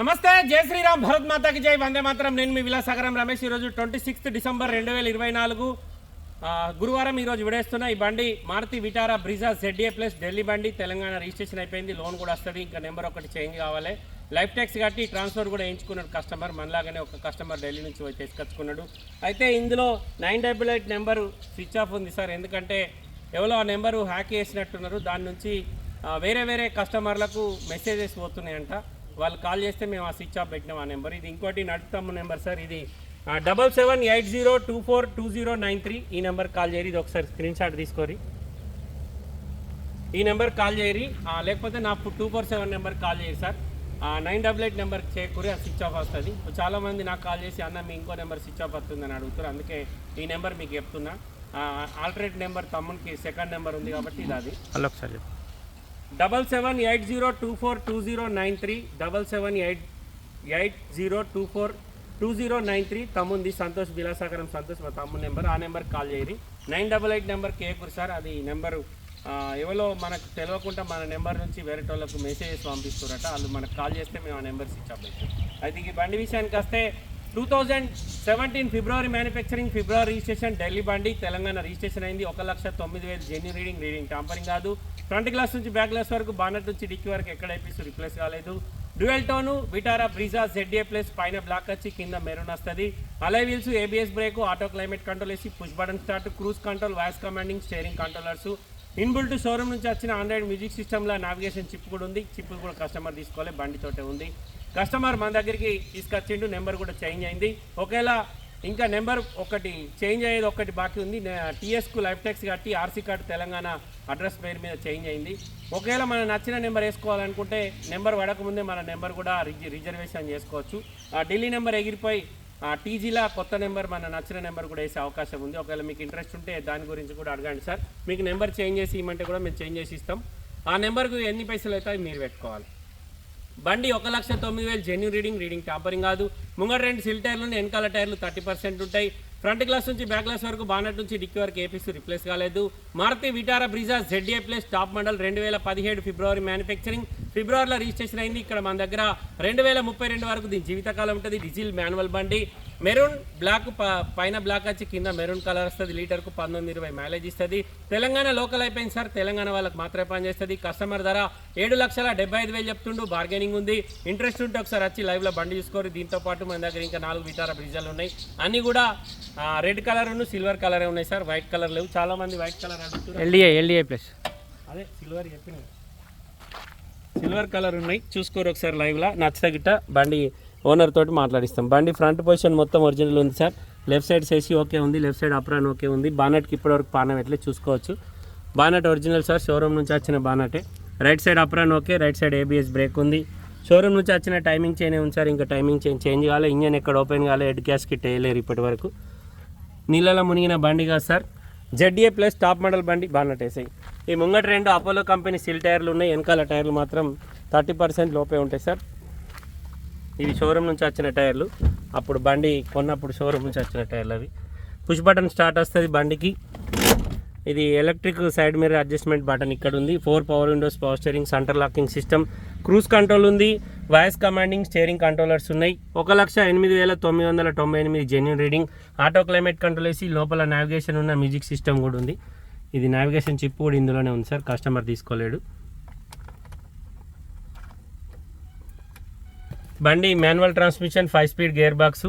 నమస్తే జై శ్రీరామ్ భరత్ మాతాకి జై వందే మాత్రం. నేను మీ విలాసాగరం రమేష్. ఈరోజు ట్వంటీ సిక్స్త్ డిసెంబర్ రెండు వేల ఇరవై నాలుగు గురువారం ఈరోజు విడేస్తున్న ఈ బండి Maruti Vitara Brezza Z A plus Delhi బండి. తెలంగాణ రిజిస్ట్రేషన్ అయిపోయింది లోన్ కూడా వస్తుంది. ఇంకా నెంబర్ ఒకటి చేంజ్ కావాలి. లైఫ్ ట్యాక్స్ కట్టి ట్రాన్స్ఫర్ కూడా వేయించుకున్నాడు కస్టమర్. మనలాగానే ఒక కస్టమర్ ఢిల్లీ నుంచి తీసుకొచ్చుకున్నాడు. అయితే ఇందులో nine double eight number switch off ఉంది సార్. ఎందుకంటే ఎవరో ఆ నెంబరు హ్యాక్ చేసినట్టున్నారు. దాని నుంచి వేరే వేరే కస్టమర్లకు మెసేజెస్ పోతున్నాయంట. వాళ్ళు కాల్ చేస్తే మేము ఆ స్విచ్ ఆఫ్ పెట్టినాం ఆ నెంబర్. ఇది ఇంకోటి నడుపుతాము నెంబర్ సార్. ఇది double seven eight zero two four two zero nine three ఈ నెంబర్ కాల్ చేయరు. ఇది ఒకసారి స్క్రీన్ షాట్ తీసుకోరి ఈ నెంబర్ కాల్ చేయరి లేకపోతే నా two four seven number call చేయరు sir. Nine double eight number చేయకూరి ఆ స్విచ్ ఆఫ్ వస్తుంది. చాలామంది నాకు కాల్ చేసి అన్న మీ ఇంకో నెంబర్ స్విచ్ ఆఫ్ వస్తుందని అడుగుతారు అందుకే ఈ నెంబర్ మీకు చెప్తున్నా. ఆల్టరేట్ నెంబర్ తమ్మునికి సెకండ్ నెంబర్ ఉంది కాబట్టి ఇది అది. ఒకసారి చెప్పు. Double seven eight zero two four two zero nine three double seven eight eight zero two four two zero nine three. తమ్ముంది Santosh Vilasagaram Santosh మా తమ్ముడు నెంబర్ ఆ నెంబర్ కాల్ చేయరు నైన్ డబల్ ఎయిట్ నెంబర్ కేకురు సార్? అది నెంబరు ఎవరో మనకు తెలియకుండా మన నెంబర్ నుంచి వేరే వాళ్ళకు మెసేజెస్ పంపిస్తారట వాళ్ళు మనకు కాల్ చేస్తే మేము ఆ నెంబర్ స్విచ్ ఆఫ్ అయితే ఈ బండి విషయానికి వస్తే two thousand seventeen February manufacturing February registration Delhi బండి తెలంగాణ రిజిస్ట్రేషన్ అయింది. ఒక లక్ష తొమ్మిది వేలు జెన్యూ రీడింగ్ రీడింగ్ టాంపరింగ్ కాదు. ఫ్రంట్ గ్లాస్ నుంచి బ్యాక్ గ్లాస్ వరకు బానట్ నుంచి డిక్కీ వరకు ఎక్కడ ఐపీస్ రిప్లేస్ కాలేదు. Dual tone Vitara Brezza ZA plus పైన బ్లాక్ వచ్చి కింద మెరూన్ వస్తుంది. Alloy wheels ABS brake auto climate control వేసి push button start cruise control voice commanding steering controllers inbuilt showroom నుంచి వచ్చిన ఆండ్రాయిడ్ మ్యూజిక్ సిస్టమ్లో నావిగేషన్ చిప్ కూడా ఉంది. చిప్ కూడా కస్టమర్ తీసుకోవాలి బండితోటే ఉంది. కస్టమర్ మన దగ్గరికి తీసుకొచ్చిండు నెంబర్ కూడా చేంజ్ అయింది. ఒకవేళ ఇంకా నెంబర్ ఒకటి చేంజ్ అయ్యేది ఒకటి బాకీ ఉంది టీఎస్కు లైఫ్ ట్యాక్స్ కట్టి ఆర్సీ కార్డు తెలంగాణ అడ్రస్ పేరు మీద చేంజ్ అయింది. ఒకవేళ మన నచ్చిన నెంబర్ వేసుకోవాలనుకుంటే నెంబర్ పడకముందే మన నెంబర్ కూడా రిజ- రిజర్వేషన్ చేసుకోవచ్చు. ఢిల్లీ నెంబర్ ఎగిరిపోయి టీజీలా టీజీలో కొత్త నెంబర్ మన నచ్చిన నెంబర్ కూడా వేసే అవకాశం ఉంది. ఒకవేళ మీకు ఇంట్రెస్ట్ ఉంటే దాని గురించి కూడా అడగండి సార్. మీకు నెంబర్ చేంజ్ చేసి ఇవ్వమంటే కూడా మేము చేంజ్ చేసి ఇస్తాం. ఆ నెంబర్కు ఎన్ని పైసలు అవుతాయి మీరు పెట్టుకోవాలి. బండి ఒక లక్ష తొమ్మిది వేలు జెన్యున్ రీడింగ్ రీడింగ్ టాపరింగ్ కాదు. ముంగడ రెండు సిల్ టైర్లు వెనకాల టైర్లు థర్టీ పర్సెంట్ ఉంటాయి. ఫ్రంట్ గ్లాస్ నుంచి బ్యాక్ గ్లాస్ వరకు బానట్ నుంచి డిక్కీ వరకు ఏపీస్ రిప్లేస్ కాలేదు. Maruti Vitara Brezza ZA plus top model రెండు వేల పదిహేడు ఫిబ్రవరి మ్యానుఫ్యాక్చరింగ్ ఫిబ్రవరిలో రిజిస్ట్రేషన్ అయింది. ఇక్కడ మన దగ్గర రెండు వేల ముప్పై రెండు వరకు దీని జీవితకాలం ఉంటుంది. డీజిల్ మాన్యువల్ బండి. మెరూన్ బ్లాక్ పైన బ్లాక్ వచ్చి కింద మెరూన్ కలర్ వస్తుంది. లీటర్కు పంతొమ్మిది ఇరవై మైలేజ్ ఇస్తుంది. తెలంగాణ లోకల్ అయిపోయింది సార్. తెలంగాణ వాళ్ళకి మాత్రమే పనిచేస్తుంది కస్టమర్ ధర ఏడు లక్షల డెబ్బై ఐదు వేలు చెప్తుండు. బార్గెనింగ్ ఉంది. ఇంట్రెస్ట్ ఉంటే ఒకసారి వచ్చి లైవ్లో బండి చూసుకోరు. దీంతో పాటు మన దగ్గర ఇంకా నాలుగు విటారా బ్రిజాలు ఉన్నాయి. అన్నీ కూడా రెడ్ కలర్ సిల్వర్ కలర్ ఉన్నాయి సార్. వైట్ కలర్ లేవు. చాలా మంది వైట్ కలర్ అడుగుతున్నారు. LDA LDA plus. అదే సిల్వర్ చెప్పిన సిల్వర్ కలర్ ఉన్నాయి. చూసుకోరు ఒకసారి లైవ్లో నచ్చితే గిట్ట బండి ఓనర్ తోటి మాట్లాడిస్తాం. బండి ఫ్రంట్ పొజిషన్ మొత్తం ఒరిజినల్ ఉంది సార్. లెఫ్ట్ సైడ్ సేసి ఓకే ఉంది. లెఫ్ట్ సైడ్ అప్రాన్ ఓకే ఉంది. బానట్కి ఇప్పటివరకు పానం ఎట్లే చూసుకోవచ్చు. Bonnet original sir. షోరూమ్ నుంచి వచ్చిన బానటే right side apron okay right side ABS brake ఉంది. షోరూమ్ నుంచి వచ్చిన టైమింగ్ చైన్ ఉంది సార్. ఇంకా టైమింగ్ చైన్ చేంజ్ కాలే. ఇంజన్ ఎక్కడ ఓపెన్ కాలే. హెడ్ గ్యాస్ కిట్ వేయలేరు ఇప్పటి వరకు నీళ్ళలో మునిగిన బండి కాదు sir. ZA plus top model బండి బానట్ వేసాయి ఈ ముంగట రెండు అపోలో కంపెనీ సిల్ టైర్లు ఉన్నాయి. వెనకాల టైర్లు మాత్రం థర్టీ పర్సెంట్ లోపే ఉంటాయి సార్. ఇవి షోరూమ్ నుంచి వచ్చిన టైర్లు. అప్పుడు బండి కొన్నప్పుడు షోరూమ్ నుంచి వచ్చిన టైర్లు అవి. పుష్ బటన్ స్టార్ట్ వస్తుంది బండికి. ఇది electric side mirror adjustment button ఇక్కడ ఉంది. Four power windows power steering centre locking system cruise control ఉంది. వాయిస్ కమాండింగ్ స్టీరింగ్ కంట్రోలర్స్ ఉన్నాయి. ఒక లక్ష ఎనిమిది వేల తొమ్మిది వందల తొంభై ఎనిమిది genuine reading auto climate control వేసి లోపల నావిగేషన్ ఉన్న మ్యూజిక్ సిస్టమ్ కూడా ఉంది. ఇది నావిగేషన్ చిప్ కూడా ఇందులోనే ఉంది సార్. కస్టమర్ తీసుకోలేడు. బండి manual transmission five speed gear box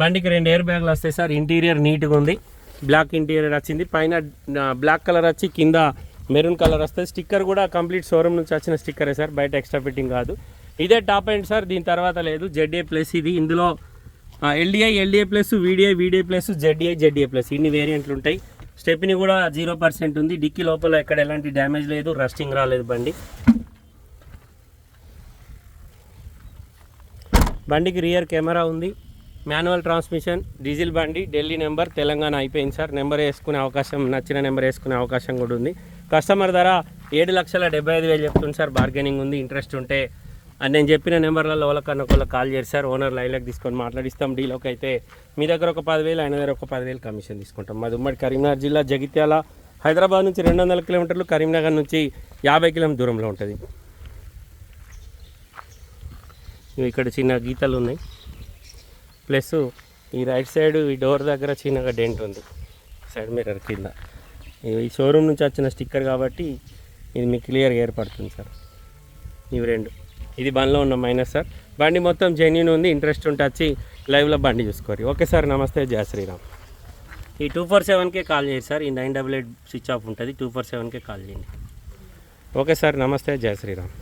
బండికి రెండు ఎయిర్ బ్యాగ్లు వస్తాయి సార్. ఇంటీరియర్ నీట్గా ఉంది. బ్లాక్ ఇంటీరియర్ వచ్చింది. పైన బ్లాక్ కలర్ వచ్చి కింద మెరూన్ కలర్ వస్తుంది స్టిక్కర్ కూడా కంప్లీట్ షోరూమ్ నుంచి వచ్చిన స్టిక్కరే సార్. బయట ఎక్స్ట్రా ఫిట్టింగ్ కాదు. ఇదే టాప్ ఎండ్ సార్. దీని తర్వాత లేదు. జెడ్ఏ ప్లస్ ఇది. ఇందులో LDI LDA plus VDI VDI plus ZA ZA plus ఇన్ని వేరియంట్లు ఉంటాయి. స్టెప్ని కూడా జీరో పర్సెంట్ ఉంది. డిక్కీ లోపల ఎక్కడ ఎలాంటి డ్యామేజ్ లేదు. రస్టింగ్ రాలేదు బండి. బండికి రియర్ కెమెరా ఉంది. మాన్యువల్ ట్రాన్స్మిషన్ డీజిల్ బండి ఢిల్లీ నెంబర్ తెలంగాణ అయిపోయింది సార్. నెంబర్ వేసుకునే అవకాశం నచ్చిన నెంబర్ వేసుకునే అవకాశం కూడా ఉంది. కస్టమర్ ధర ఏడు లక్షల డెబ్బై ఐదు వేలు చెప్తుంది సార్. బార్గెనింగ్ ఉంది. ఇంట్రెస్ట్ ఉంటే అది నేను చెప్పిన నెంబర్లలో వాళ్ళకన్నా ఒకళ్ళు కాల్ చేసి సార్ ఓనర్ లైన్లోకి తీసుకొని మాట్లాడిస్తాం. డీలోకి అయితే మీ దగ్గర ఒక పదివేలు ఆయన దగ్గర ఒక పదివేలు కమిషన్ తీసుకుంటాం. మాది ఉమ్మడి కరీంనగర్ జిల్లా జగిత్యాల హైదరాబాద్ నుంచి రెండు వందల కిలోమీటర్లు కరీంనగర్ నుంచి యాభై కిలోమీటర్ దూరంలో ఉంటుంది. ఇవి ఇక్కడ చిన్న గీతలు ఉన్నాయి. ప్లస్ ఈ రైట్ సైడ్ ఈ డోర్ దగ్గర చిన్నగా డెంట్ ఉంది. సైడ్ మిర్రర్ కింద. ఈ షోరూమ్ నుంచి వచ్చిన స్టిక్కర్ కాబట్టి ఇది మీకు క్లియర్గా ఏర్పడుతుంది సార్. ఇవి రెండు. ఇది బండిలో ఉన్న మైనస్ సార్. బండి మొత్తం జెన్యున్ ఉంది ఇంట్రెస్ట్ ఉంటే వచ్చి లైవ్లో బండి చూసుకోరు. ఓకే సార్ నమస్తే. జయ శ్రీరామ్. ఈ టూ ఫోర్ సెవెన్కే కాల్ చేయండి సార్. ఈ nine double eight switch off ఉంటుంది. టూ ఫోర్ సెవెన్కే కాల్ చేయండి. ఓకే సార్ నమస్తే. జయ శ్రీరామ్.